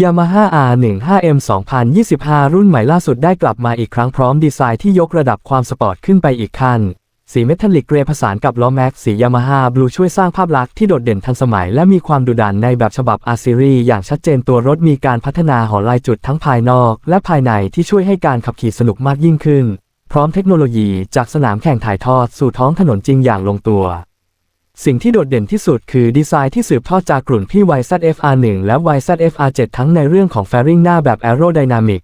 Yamaha R15M 2025 รุ่นใหม่ล่าสุดได้กลับมาอีกครั้งพร้อมดีไซน์ที่ยกระดับความสปอร์ตขึ้นไปอีกขั้น สีเมทัลลิกเกรย์ผสานกับล้อแม็กสี Yamaha Blue ช่วยสร้างภาพลักษณ์ที่โดดเด่นทันสมัยและมีความดุดันในแบบฉบับ R Series อย่างชัดเจนตัวรถมีการพัฒนาหอลายจุดทั้งภายนอกและภายในที่ช่วยให้การขับขี่สนุกมากยิ่งขึ้น พร้อมเทคโนโลยีจากสนามแข่งถ่ายทอดสู่ท้องถนนจริงอย่างลงตัว สิ่งที่โดดเด่นที่สุดคือดีไซน์ที่สืบทอดจากกลุ่นพี่ YZF-R1 และ YZF-R7 ทั้งในเรื่องของแฟริงหน้าแบบ Aerodynamic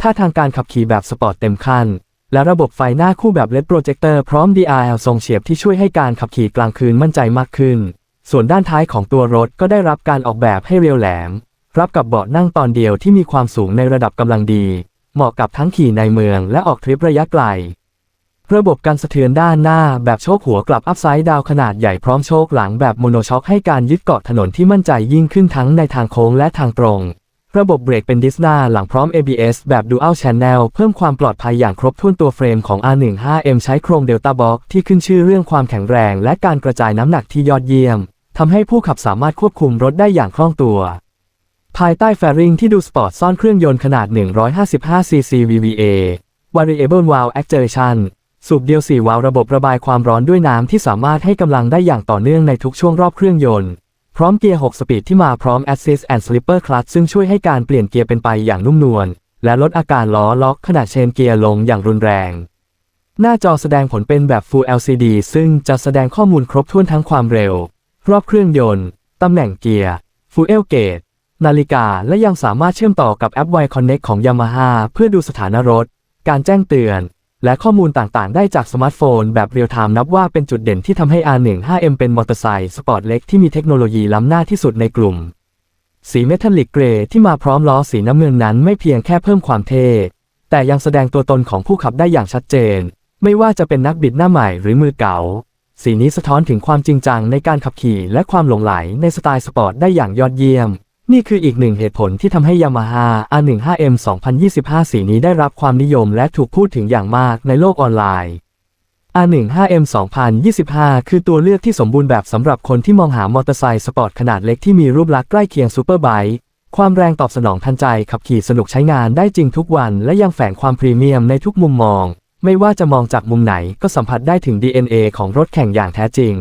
ท่าทางการขับขี่แบบสปอร์ตเต็มขั้นและระบบไฟหน้าคู่แบบ LED Projector พร้อม DRL ทรงเฉียบที่ช่วยให้การขับขี่กลางคืนมั่นใจมากขึ้น ส่วนด้านท้ายของตัวรถก็ได้รับการออกแบบให้เรียวแหลม รับกับเบาะนั่งตอนเดียวที่มีความสูงในระดับกำลังดี เหมาะกับทั้งขี่ในเมืองและออกทริประยะไกล ระบบการสะเทือนด้านหน้าแบบโชคหัวกลับอัพไซด์ดาวขนาดใหญ่พร้อมโชคหลังแบบโมโนช็อคให้การยึดเกาะถนนที่มั่นใจยิ่งขึ้นทั้งในทางโค้งและทางตรง ระบบเบรกเป็นดิสนาหลังพร้อม ABS แบบ Dual Channel เพิ่มความปลอดภัยอย่างครบถ้วนตัวเฟรมของ R15M ใช้โครง Delta Box ที่ขึ้นชื่อเรื่องความแข็งแรงและการกระจายน้ำหนักที่ยอดเยี่ยมทำให้ผู้ขับสามารถควบคุมรถได้อย่างคล่องตัว ภายใต้แฟริงที่ดูสปอร์ตซ่อนเครื่องยนต์ขนาด 155cc VVA Variable Valve Actuation สูบเดียว4วาล์วระบบระบายความร้อนด้วยน้ำที่สามารถให้กำลังได้อย่างต่อเนื่องในทุกช่วงรอบเครื่องยนต์ พร้อมเกียร์ 6 สปีดที่มาพร้อม Assist and Slipper Clutch ซึ่งช่วยให้การเปลี่ยนเกียร์เป็นไปอย่างนุ่มนวล และลดอาการล้อล็อกขณะเชนเกียร์ลงอย่างรุนแรง หน้าจอแสดงผลเป็นแบบ Full LCD ซึ่งจะแสดงข้อมูลครบถ้วนทั้งความเร็ว รอบเครื่องยนต์ ตำแหน่งเกียร์ Fuel Gauge นาฬิกา และยังสามารถเชื่อมต่อกับแอป Y Connect ของ Yamaha เพื่อดูสถานะรถ การแจ้งเตือน และข้อมูลต่างๆ ได้จากสมาร์ทโฟนแบบเรียลไทม์นับว่าเป็นจุดเด่นที่ทำให้ R15M เป็นมอเตอร์ไซค์สปอร์ตเล็กที่มีเทคโนโลยีล้ำหน้าที่สุดในกลุ่ม สีเมทัลลิกเกรย์ที่มาพร้อมล้อสีน้ำเงินนั้นไม่เพียงแค่เพิ่มความเท่ แต่ยังแสดงตัวตนของผู้ขับได้อย่างชัดเจน ไม่ว่าจะเป็นนักบิดหน้าใหม่หรือมือเก่า สีนี้สะท้อนถึงความจริงจังในการขับขี่และความหลงไหลในสไตล์สปอร์ตได้อย่างยอดเยี่ยม นี่คืออีกหนึ่งเหตุผลที่ทำให้ Yamaha R15M 2025 สีนี้ได้รับความนิยมและถูกพูดถึงอย่างมากในโลกออนไลน์ R15M 2025 คือตัวเลือกที่สมบูรณ์แบบสำหรับคนที่มองหามอเตอร์ไซค์สปอร์ตขนาดเล็กที่มีรูปลักษณ์ใกล้เคียงซูเปอร์ไบค์ความแรงตอบสนองทันใจขับขี่สนุกใช้งานได้จริงทุกวัน และยังแฝงความพรีเมียมในทุกมุมมอง ไม่ว่าจะมองจากมุมไหนก็สัมผัสได้ถึง DNA ของรถแข่งอย่างแท้จริง